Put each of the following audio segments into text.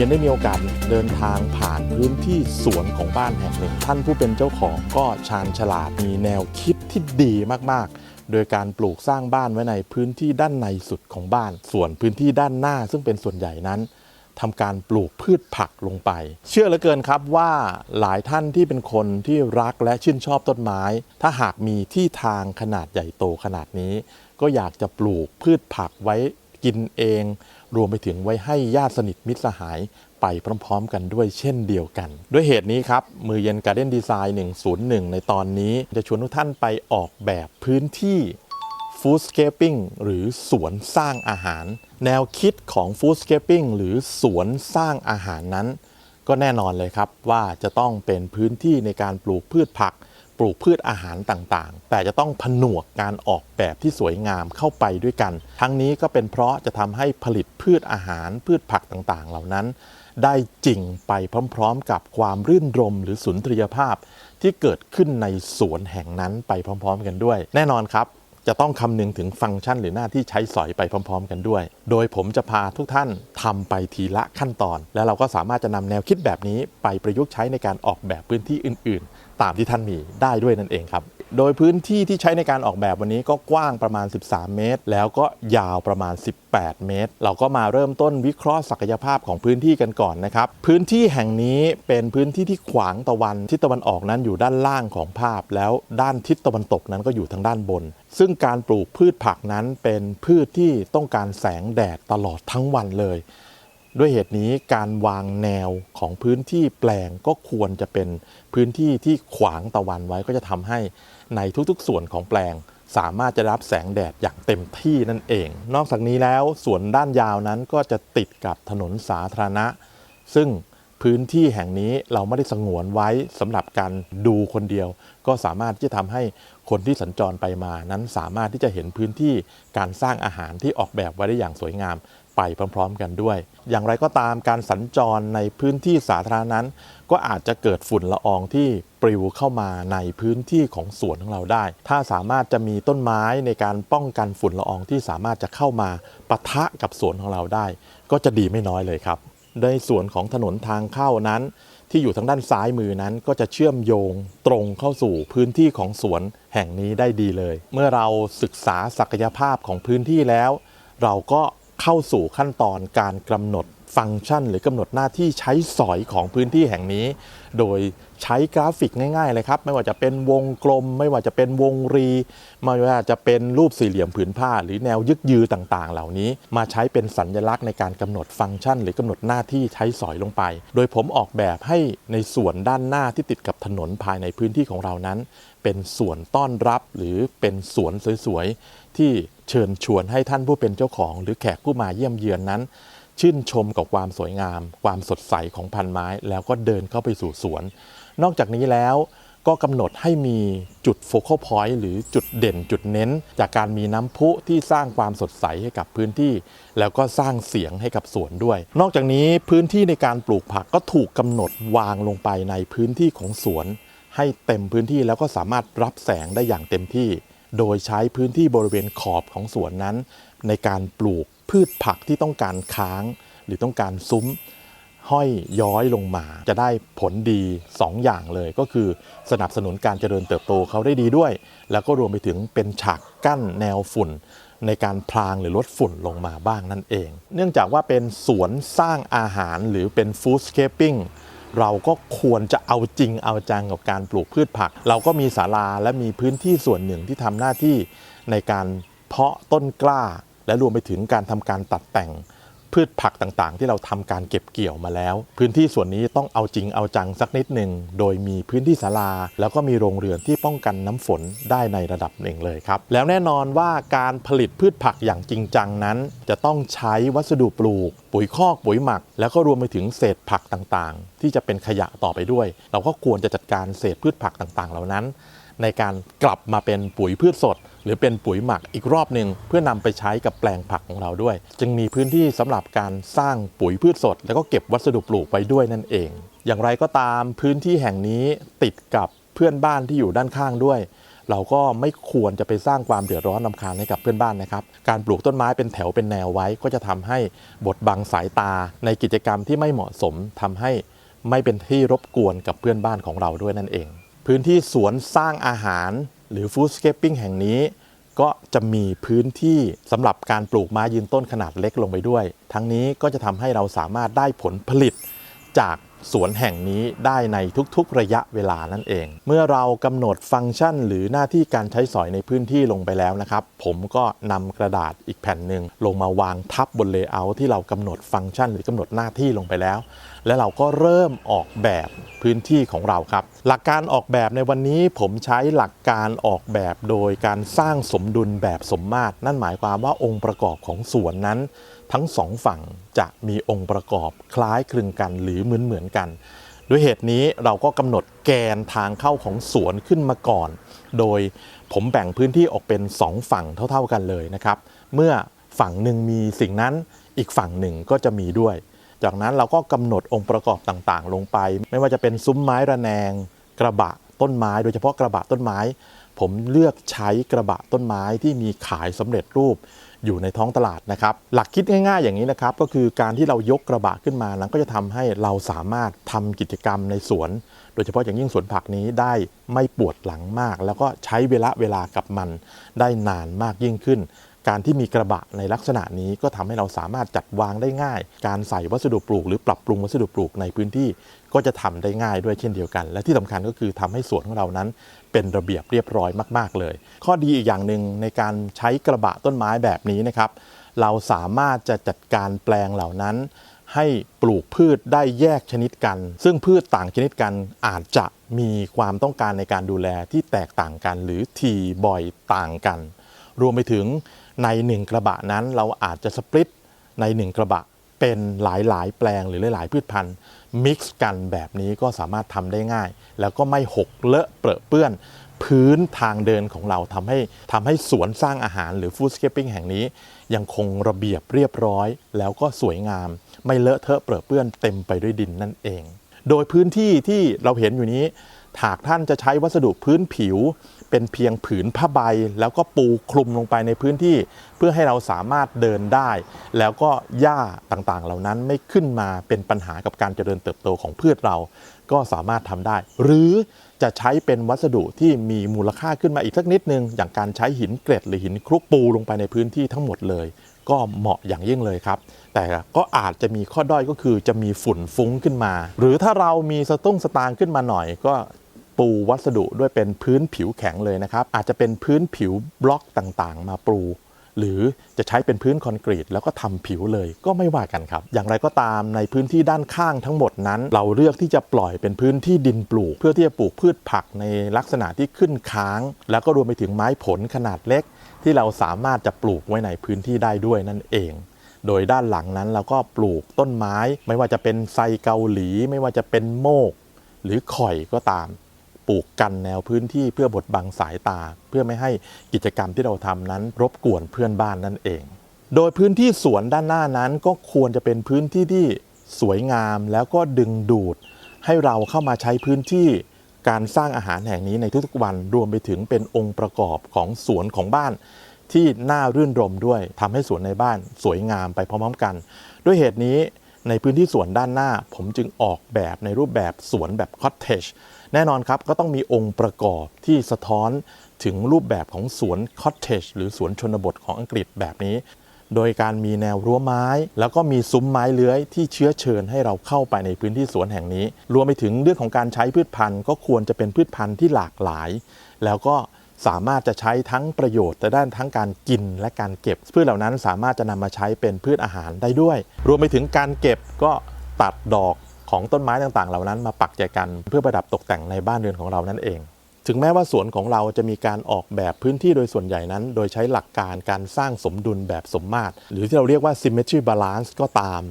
ยังได้มีโอกาสเดินทางผ่านพื้นที่สวนของบ้านแห่งหนึ่ง ท่านผู้เป็นเจ้าของก็ชาญฉลาดมีแนวคิดที่ดีมากๆ โดยการปลูกสร้างบ้านไว้ในพื้นที่ด้านในสุดของบ้าน ส่วนพื้นที่ด้านหน้าซึ่งเป็นส่วนใหญ่นั้นทำการปลูกพืชผักลงไป เชื่อเหลือเกินครับว่าหลายท่านที่เป็นคนที่รักและชื่นชอบต้นไม้ ถ้าหากมีที่ทางขนาดใหญ่โตขนาดนี้ ก็อยากจะปลูกพืชผักไว้กินเอง รวมไปถึงไว้ให้ญาติสนิทมิตรสหายไปพร้อมๆ กันด้วยเช่นเดียวกัน ด้วยเหตุนี้ครับ มือเย็นการ์เด้นดีไซน์101 ในตอนนี้ จะชวนทุกท่านไปออกแบบพื้นที่ Foodscaping หรือสวนสร้างอาหาร แนวคิดของ Foodscaping หรือสวนสร้างอาหารนั้น ก็แน่นอนเลยครับว่าจะต้องเป็นพื้นที่ในการปลูกพืชผัก ปลูกพืชอาหารต่างๆ แต่จะต้องผนวกการออกแบบที่สวยงามเข้าไปด้วยกัน ทั้งนี้ก็เป็นเพราะจะทำให้ผลิตพืชอาหารพืชผักต่างๆ เหล่านั้น ได้จริงไปพร้อมๆ กับความรื่นรมหรือสุนทรียภาพ ที่เกิดขึ้นในสวนแห่งนั้นไปพร้อม ๆ กันด้วย แน่นอนครับจะต้องคำนึงถึงฟังก์ชันหรือหน้าที่ใช้สอยไปพร้อม ๆ กันด้วย โดยผมจะพาทุกท่านทำไปทีละขั้นตอน แล้วเราก็สามารถจะนำแนวคิดแบบนี้ไปประยุกต์ใช้ในการออกแบบพื้นที่อื่น ๆ ตามที่ท่านมีได้ด้วยนั่นเองครับ โดยพื้นที่ที่ใช้ในการออกแบบวันนี้ก็กว้างประมาณ 13 เมตร แล้วก็ยาวประมาณ 18 เมตร เราก็มาเริ่มต้นวิเคราะห์ศักยภาพของพื้นที่กันก่อนนะครับ พื้นที่แห่งนี้เป็นพื้นที่ที่ขวางตะวันทิศตะวันออกนั้นอยู่ด้านล่างของภาพ แล้วด้านทิศตะวันตกนั้นก็อยู่ทางด้านบน ซึ่งการปลูกพืชผักนั้นเป็นพืชที่ต้องการแสงแดดตลอดทั้งวันเลย ด้วยเหตุนี้การวางแนวของพื้นที่แปลงก็ควรจะเป็นพื้นที่ที่ขวางตะวันไว้ก็จะทำให้ในทุกๆส่วนของแปลง สามารถจะรับแสงแดดอย่างเต็มที่นั่นเอง นอกจากนี้แล้วส่วนด้านยาวนั้นก็จะติดกับถนนสาธารณะ ซึ่งพื้นที่แห่งนี้เราไม่ได้สงวนไว้สำหรับการดูคนเดียว ก็สามารถที่จะทำให้คนที่สัญจรไปมานั้นสามารถที่จะเห็นพื้นที่การสร้างอาหารที่ออกแบบไว้ได้อย่างสวยงาม ไปพร้อม ๆ กันด้วย อย่างไรก็ตามการสัญจรในพื้นที่สาธารณะนั้น ก็อาจจะเกิดฝุ่นละอองที่ปลิวเข้ามาในพื้นที่ของสวนของเราได้ ถ้าสามารถจะมีต้นไม้ในการป้องกันฝุ่นละอองที่สามารถจะเข้ามาปะทะกับสวนของเราได้ ก็จะดีไม่น้อยเลยครับในส่วนของถนนทางเข้านั้น ที่อยู่ทางด้านซ้ายมือนั้นก็จะเชื่อมโยงตรงเข้าสู่พื้นที่ของสวนแห่งนี้ได้ดีเลย เมื่อเราศึกษาศักยภาพของพื้นที่แล้ว เราก็ เข้าสู่ขั้นตอนการกำหนดฟังก์ชัน หรือกำหนดหน้าที่ใช้สอยของพื้นที่แห่งนี้ โดยใช้กราฟิกง่ายๆเลยครับ ไม่ว่าจะเป็นวงกลม ไม่ว่าจะเป็นวงรี ไม่ว่าจะเป็นรูปสี่เหลี่ยมผืนผ้า หรือแนวยึกยือต่างๆ เหล่านี้ มาใช้เป็นสัญลักษณ์ในการกำหนดฟังก์ชัน หรือกำหนดหน้าที่ใช้สอยลงไป โดยผมออกแบบให้ในส่วนด้านหน้าที่ติดกับถนนภายในพื้นที่ของเรานั้น เป็นส่วนต้อนรับหรือเป็นสวนสวยๆ ที่เชิญชวนให้ท่านผู้เป็นเจ้าของ หรือแขกผู้มาเยี่ยมเยือนนั้น ชื่นชมกับความสวยงาม ความสดใสของพันไม้ แล้วก็เดินเข้าไปสู่สวน นอกจากนี้แล้วก็กำหนดให้มีจุดโฟกัสพอยต์หรือจุดเด่นจุดเน้น จากการมีน้ำพุที่สร้างความสดใสให้กับพื้นที่ แล้วก็สร้างเสียงให้กับสวนด้วย นอกจากนี้พื้นที่ในการปลูกผักก็ถูกกำหนดวางลงไปในพื้นที่ของสวน ให้เต็มพื้นที่แล้วก็สามารถรับแสงได้อย่างเต็มที่ โดยใช้พื้นที่บริเวณขอบของสวนนั้น ในการปลูกพืชผักที่ต้องการค้าง หรือต้องการซุ้ม ห้อยย้อยลงมา จะได้ผลดี 2 อย่างเลยก็คือสนับสนุนการเจริญเติบโตเขาได้ดีด้วย แล้วก็รวมไปถึงเป็นฉากกั้นแนวฝุ่น ในการพรางหรือลดฝุ่นลงมาบ้างนั่นเอง เนื่องจากว่าเป็นสวนสร้างอาหารหรือเป็นฟู้ดสเคปปิ้ง เราก็ควรจะเอาจริงเอาจังกับการปลูกพืชผัก เราก็มีศาลาและมีพื้นที่ส่วนหนึ่งที่ทำหน้าที่ในการเพาะต้นกล้า และรวมไปถึงการทำการตัดแต่ง พืชผักต่างๆ ที่เราทำการเก็บเกี่ยวมาแล้ว พื้นที่ส่วนนี้ต้องเอาจริงเอาจังสักนิดหนึ่งโดยมีพื้นที่ศาลา แล้วก็มีโรงเรือนที่ป้องกันน้ำฝนได้ในระดับหนึ่งเลยครับ แล้วแน่นอนว่าการผลิตพืชผักอย่างจริงจังนั้น จะต้องใช้วัสดุปลูก ปุ๋ยคอกปุ๋ยหมัก แล้วก็รวมไปถึงเศษผักต่างๆ ที่จะเป็นขยะต่อไปด้วย เราก็ควรจะจัดการเศษพืชผักต่างๆ เหล่านั้น ในการกลับมาเป็นปุ๋ยพืชสด รือเป็นปุ๋ยหมักอีกรอบหนึ่งเพื่อนำไปใช้กับแปลงผักของเราด้วย จึงมีพื้นที่สำหรับการสร้างปุ๋ยพืชสด แล้วก็เก็บวัสดุปลูกไว้ด้วยนั่นเอง อย่างไรก็ตามพื้นที่แห่งนี้ติดกับเพื่อนบ้านที่อยู่ด้านข้างด้วยเราก็ไม่ควรจะไปสร้างความเดือดร้อนลำคาญให้กับเพื่อนบ้านนะครับ การปลูกต้นไม้เป็นแถวเป็นแนวไว้ ก็จะทำให้บดบังสายตาในกิจกรรมที่ไม่เหมาะสมทำให้ไม่เป็นที่รบกวนกับเพื่อนบ้านของเราด้วยนั่นเอง พื้นที่สวนสร้างอาหาร หรือฟู้ดสเคปปิ้งแห่งนี้ก็จะมีพื้นที่สำหรับการปลูกไม้ยืนต้นขนาดเล็กลงไปด้วย ทั้งนี้ก็จะทำให้เราสามารถได้ผลผลิตจาก สวนแห่งนี้ได้ในทุกๆ ระยะเวลานั่นเอง เมื่อเรากำหนดฟังก์ชัน หรือหน้าที่การใช้สอยในพื้นที่ลงไปแล้วนะครับ ผมก็นำกระดาษอีกแผ่นหนึ่งลงมาวางทับบนเลเยอร์ที่เรากำหนดฟังก์ชัน หรือกำหนดหน้าที่ลงไปแล้ว และเราก็เริ่มออกแบบพื้นที่ของเราครับ หลักการออกแบบในวันนี้ผมใช้หลักการออกแบบโดยการสร้างสมดุลแบบสมมาตร นั่นหมายความว่าองค์ประกอบของสวนนั้น ทั้งสองฝั่งจะมีองค์ประกอบคล้ายคลึงกันหรือเหมือนเหมือนๆกัน ด้วยเหตุนี้เราก็กำหนดแกนทางเข้าของสวนขึ้นมาก่อน โดยผมแบ่งพื้นที่ออกเป็น 2 ฝั่งเท่าๆกันเลยนะครับ เมื่อฝั่งหนึ่งมีสิ่งนั้นอีกฝั่งหนึ่งก็จะมีด้วย จากนั้นเราก็กำหนดองค์ประกอบต่างๆ ลงไป ไม่ว่าจะเป็นซุ้มไม้ระแนง กระบะต้นไม้ โดยเฉพาะกระบะต้นไม้ ผมเลือกใช้กระบะต้นไม้ที่มีขายสำเร็จรูป อยู่ในท้องตลาดนะครับ หลักคิดง่ายๆอย่างนี้นะครับ ก็คือการที่เรายกกระบะขึ้นมานั้นก็จะทำให้เราสามารถทำกิจกรรมในสวน โดยเฉพาะอย่างยิ่งสวนผักนี้ได้ไม่ปวดหลังมาก แล้วก็ใช้เวลาเวลากับมันได้นานมากยิ่งขึ้น การที่มีกระบะในลักษณะนี้ก็ทำให้เราสามารถจัดวางได้ง่าย การใส่วัสดุปลูก หรือปรับปรุงวัสดุปลูกในพื้นที่ก็จะทำได้ง่ายด้วยเช่นเดียวกัน และที่สำคัญก็คือทำให้สวนของเรานั้นเป็นระเบียบเรียบร้อยมาก ๆ เลย ข้อดีอีกอย่างหนึ่งในการใช้กระบะต้นไม้แบบนี้นะครับเราสามารถจะจัดการแปลงเหล่านั้น ให้ปลูกพืชได้แยกชนิดกัน ซึ่งพืชต่างชนิดกันอาจจะมีความต้องการในการดูแลที่แตกต่างกัน หรือทีบ่อยต่างกัน รวมไปถึง ในหนึ่งกระบะนั้นเราอาจจะสปริตในหนึ่งกระบะเป็นหลายๆ แปลงหรือหลาย ๆ พืชพันธุ์มิกซ์กันแบบนี้ก็สามารถทำได้ง่าย แล้วก็ไม่หกเลอะเปรอะเปื้อน พื้นทางเดินของเราทำให้ทำให้สวนสร้างอาหารหรือฟู้ดสเคปปิ้งแห่งนี้ ยังคงระเบียบเรียบร้อย แล้วก็สวยงาม ไม่เลอะเทอะเปรอะเปื้อนเต็มไปด้วยดินนั่นเอง โดยพื้นที่ที่เราเห็นอยู่นี้ หากท่านจะใช้วัสดุพื้นผิว เป็นเพียงผืนผ้าใบ แล้วก็ปูคลุมลงไปในพื้นที่ เพื่อให้เราสามารถเดินได้ แล้วก็หญ้าต่างๆ เหล่านั้นไม่ขึ้นมาเป็นปัญหากับการเจริญเติบโตของพืชเรา ก็สามารถทำได้ หรือจะใช้เป็นวัสดุที่มีมูลค่าขึ้นมาอีกสักนิดนึง อย่างการใช้หินเกล็ดหรือหินคลุกปูลงไปในพื้นที่ทั้งหมดเลย ก็เหมาะอย่างยิ่งเลยครับ แต่ก็อาจจะมีข้อด้อยก็คือจะมีฝุ่นฟุ้งขึ้นมา หรือถ้าเรามีสตุ้งสตางขึ้นมาหน่อยก็ ปูวัสดุด้วยเป็นพื้นผิวแข็งเลยนะครับ อาจจะเป็นพื้นผิวบล็อกต่างๆ มาปู หรือจะใช้เป็นพื้นคอนกรีต แล้วก็ทำผิวเลยก็ไม่ว่ากันครับ อย่างไรก็ตามในพื้นที่ด้านข้างทั้งหมดนั้น เราเลือกที่จะปล่อยเป็นพื้นที่ดินปลูก เพื่อที่จะปลูกพืชผักในลักษณะที่ขึ้นค้าง แล้วก็รวมไปถึงไม้ผลขนาดเล็ก ที่เราสามารถจะปลูกไว้ในพื้นที่ได้ด้วยนั่นเองโดยด้านหลังนั้นเราก็ปลูกต้นไม้ ไม่ว่าจะเป็นไซเกาหลี ไม่ว่าจะเป็นโมก หรือข่อยก็ตาม ปลูกกันแนวพื้นที่เพื่อบดบังสายตา เพื่อไม่ให้กิจกรรมที่เราทำนั้น รบกวนเพื่อนบ้านนั่นเอง โดยพื้นที่สวนด้านหน้านั้นก็ควรจะเป็นพื้นที่ที่สวยงามแล้วก็ดึงดูด ให้เราเข้ามาใช้พื้นที่การสร้างอาหารแห่งนี้ในทุกๆวันรวมไปถึงเป็นองค์ประกอบของสวนของบ้าน ที่น่ารื่นรมด้วยทำให้สวนในบ้านสวยงามไปพร้อมๆกัน ด้วยเหตุนี้ในพื้นที่สวนด้านหน้า ผมจึงออกแบบในรูปแบบสวนแบบคอ t เทจ แน่นอนครับก็ต้องมีองค์ประกอบที่สะท้อนถึงรูปแบบของสวนคอ t เทจหรือสวนชนบทของอังกฤษแบบนี้ โดยการมีแนวรั้วไม้ แล้วก็มีซุ้มไม้เลื้อยที่เชื้อเชิญให้เราเข้าไปในพื้นที่สวนแห่งนี้ รวมไปถึงเรื่องของการใช้พืชพันธุ์ก็ควรจะเป็นพืชพันธุ์ที่หลากหลาย แล้วก็สามารถจะใช้ทั้งประโยชน์แต่ด้านทั้งการกินและการเก็บ พืชเหล่านั้นสามารถจะนำมาใช้เป็นพืชอาหารได้ด้วย รวมไปถึงการเก็บก็ตัดดอก ของต้นไม้ต่างๆ เหล่านั้นมาปักใจกันเพื่อประดับตกแต่งในบ้านเรือนของเรานั่นเอง ถึงแม้ว่าสวนของเราจะมีการออกแบบพื้นที่โดยส่วนใหญ่นั้น โดยใช้หลักการการสร้างสมดุลแบบสมมาตร หรือที่เราเรียกว่า symmetry balance ก็ตาม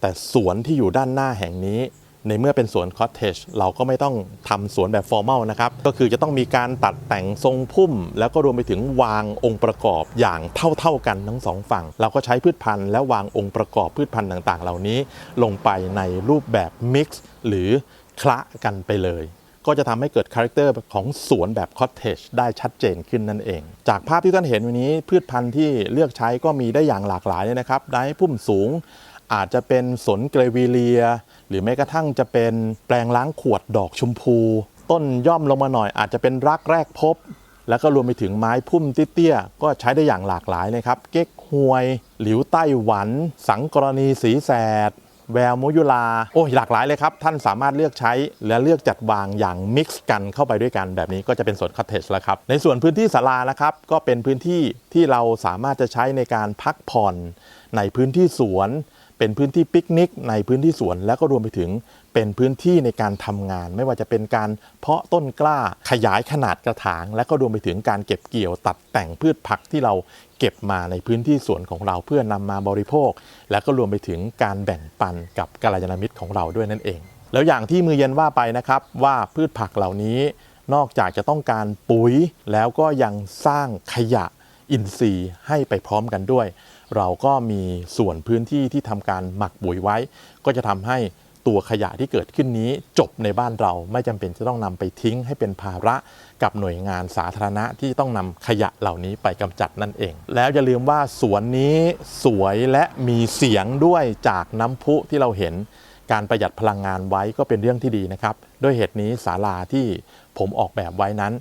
แต่สวนที่อยู่ด้านหน้าแห่งนี้ ในเมื่อเป็นสวนคอ t เทจเราก็ไม่ต้องทำสวนแบบฟอร์มัลนะครับ ก็คือจะต้องมีการตัดแต่งทรงพุ่ม แล้วก็รวมไปถึงวางองค์ประกอบอย่างเท่า ๆกันทั้งสองฝั่ง เราก็ใช้พืชพันธุ์และวางองค์ประกอบพืชพันธุ์ต่างๆ เหล่านี้ลงไปในรูปแบบมิกซ์หรือคละกันไปเลย ก็จะทำให้เกิดคาแรคเตอร์ของสวนแบบคอ t เทจได้ชัดเจนขึ้นนั่นเอง จากภาพที่ท่านเห็นวันนี้พืชพันธุ์ที่เลือกใช้ก็มีได้อย่างหลากหลายเลยนะครับได้พุ่มสูง อาจจะเป็นสนเกรวิเลีย หรือแม้กระทั่งจะเป็นแปลงล้างขวดดอกชมพู ต้นย่อมลงมาหน่อย อาจจะเป็นรักแรกพบ แล้วก็รวมไปถึงไม้พุ่มเตี้ยๆก็ใช้ได้อย่างหลากหลายเลยครับ เก๊กฮวย หลิวไต้หวัน สังกรณีสีแสด แววมุยุลา โอ้หลากหลายเลยครับ ท่านสามารถเลือกใช้และเลือกจัดวางอย่างมิกซ์กันเข้าไปด้วยกันแบบนี้ก็จะเป็นสวนคอ t เทจแล้วครับ ในส่วนพื้นที่ศาลานะครับ ก็เป็นพื้นที่ที่เราสามารถจะใช้ในการพักผ่อน ในพื้นที่สวน เป็นพื้นที่ปิกนิก ในพื้นที่สวนแล้วก็รวมไปถึงเป็นพื้นที่ในการทำงาน ไม่ว่าจะเป็นการเพาะต้นกล้าขยายขนาดกระถาง และก็รวมไปถึงการเก็บเกี่ยวตัดแต่งพืชผักที่เรา เก็บมาในพื้นที่สวนของเราเพื่อนำมาบริโภค และก็รวมไปถึงการแบ่งปันกับกัลยาณมิตรของเราด้วยนั่นเอง แล้วอย่างที่มือเย็นว่าไปนะครับ ว่าพืชผักเหล่านี้ นอกจากจะต้องการปุ๋ยแล้วก็ยังสร้างขยะอินทรีย์ให้ไปพร้อมกันด้วย เราก็มีส่วนพื้นที่ที่ทำการหมักปุ๋ยไว้ ก็จะทำให้ ตัวขยะที่เกิดขึ้นนี้จบในบ้านเราไม่จำเป็นจะต้องนำไปทิ้งให้เป็นภาระกับหน่วยงานสาธารณะที่ต้องนำขยะเหล่านี้ไปกำจัดนั่นเอง แล้วอย่าลืมว่าสวนนี้สวยและมีเสียงด้วยจากน้ำพุที่เราเห็นการประหยัดพลังงานไว้ก็เป็นเรื่องที่ดีนะครับ ด้วยเหตุนี้ศาลาที่ผมออกแบบไว้นั้น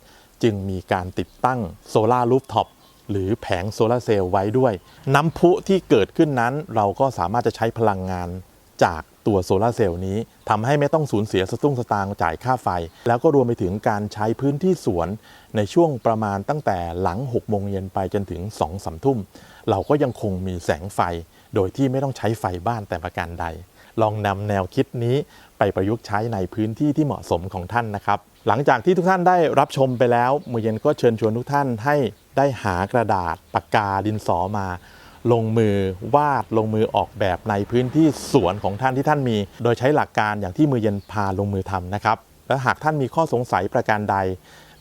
จึงมีการติดตั้งโซลารูฟท็อปหรือแผงโซลาร์เซลล์ไว้ด้วย น้ำพุที่เกิดขึ้นนั้น เราก็สามารถจะใช้พลังงานจาก ตัวโซลาร์เซลล์นี้ทำให้ไม่ต้องสูญเสียสตุ้งสตางค์จ่ายค่าไฟ แล้วก็รวมไปถึงการใช้พื้นที่สวน ในช่วงประมาณตั้งแต่หลัง 6 โมงเย็นไปจนถึง2 3ทุ่ม เราก็ยังคงมีแสงไฟ โดยที่ไม่ต้องใช้ไฟบ้านแต่ประการใด ลองนำแนวคิดนี้ไปประยุกต์ใช้ในพื้นที่ที่เหมาะสมของท่านนะครับ หลังจากที่ทุกท่านได้รับชมไปแล้วมือเย็นก็เชิญชวนทุกท่านให้ได้หากระดาษปากกาดินสอมา ลงมือวาดลงมือออกแบบในพื้นที่สวนของท่านที่ท่านมี โดยใช้หลักการอย่างที่มือเย็นพาลงมือทำนะครับ และหากท่านมีข้อสงสัยประการใด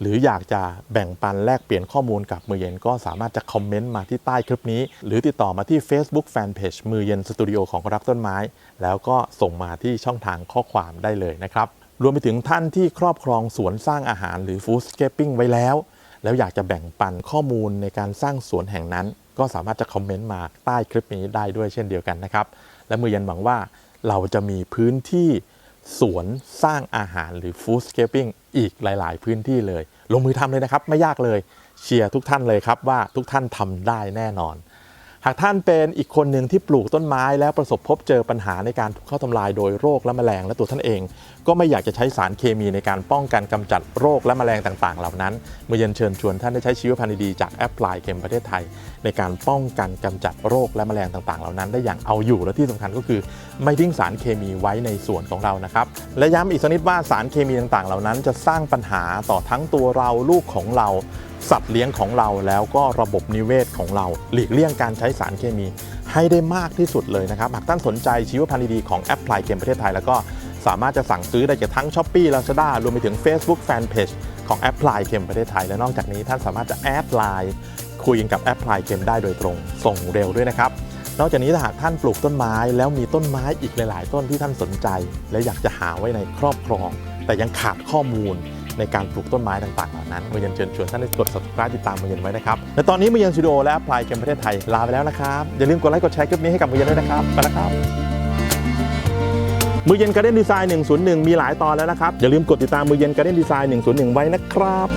หรืออยากจะแบ่งปันแลกเปลี่ยนข้อมูลกับมือเย็นก็สามารถจะคอมเมนต์มาที่ใต้คลิปนี้ หรือติดต่อมาที่ Facebook Fanpage มือเย็นสตูดิโอของรักต้นไม้ แล้วก็ส่งมาที่ช่องทางข้อความได้เลยนะครับรวมไปถึงท่านที่ครอบครองสวนสร้างอาหารหรือ Food Scaping ไว้แล้ว แล้วอยากจะแบ่งปันข้อมูลในการสร้างสวนแห่งนั้น ก็สามารถจะคอมเมนต์มาใต้คลิปนี้ได้ด้วยเช่นเดียวกันนะครับ และมือยันหวังว่าเราจะมีพื้นที่สวนสร้างอาหารหรือฟู้ดสเคปปิ้งอีกหลาย ๆ พื้นที่เลย ลงมือทำเลยนะครับ ไม่ยากเลยเชียร์ทุกท่านเลยครับว่าทุกท่านทำได้แน่นอนากท่านเป็นอีกคนหนึ่งที่ปลูกต้นไม้แล้วประสบพบเจอปัญหาในการถูกเข้าทำลายโดยโรคและแมลงและตัวท่านเอง ก็ไม่อยากจะใช้สารเคมีในการป้องกันกำจัดโรคและแมลงต่างๆ เหล่านั้นเมื่อเย็นเชิญชวนท่านได้ใช้ชีวพันธุ์ดีจากแอปพลายเกมประเทศไทย ในการป้องกันกำจัดโรคและแมลงต่างๆ เหล่านั้น ได้อย่างเอาอยู่และที่สำคัญก็คือ ไม่ทิ้งสารเคมีไว้ในสวนของเรานะครับและย้ำอีกสักนิดว่าสารเคมีต่างๆ เหล่านั้น จะสร้างปัญหาต่อทั้งตัวเราลูกของเรา สัตว์เลี้ยงของเราแล้วก็ระบบนิเวศของเรา หลีกเลี่ยงการใช้สารเคมี ให้ได้มากที่สุดเลยนะครับ หากท่านสนใจชีวพันธุ์ดีๆของแอปพลายเกมประเทศไทย แล้วก็สามารถจะสั่งซื้อได้จากทั้ง s h อ p e e Lazada รวมไปถึง Facebook Fanpage ของแอปพลายเกมประเทศไทย และนอกจากนี้ท่านสามารถจะแอดไลน์คุยกันกับแอปพลายเกมได้โดยตรง ส่งเร็วด้วยนะครับนอกจากนี้ถ้าหากท่านปลูกต้นไม้แล้วมีต้นไม้อีกหลาย ๆ ต้นที่ท่านสนใจ และอยากจะหาไว้ในครอบครอง แต่ยังขาดข้อมูล ในการปลูกต้นไม้ต่างๆเหล่านั้นมือเย็นเชิญชวนท่านได้กด subscribe ติดตามมือเย็นไว้นะครับและตอนนี้มือเย็นสตูดิโอและพลายเกมประเทศไทยลาไปแล้วนะครับอย่าลืมกดไลค์กดแชร์คลิปนี้ให้กับมือเย็นด้วยนะครับไปแล้วครับมือเย็นการ์เด้นดีไซน์101 มีหลายตอนแล้วนะครับ อย่าลืมกดติดตามมือเย็นการ์เด้นดีไซน์101 ไว้นะครับ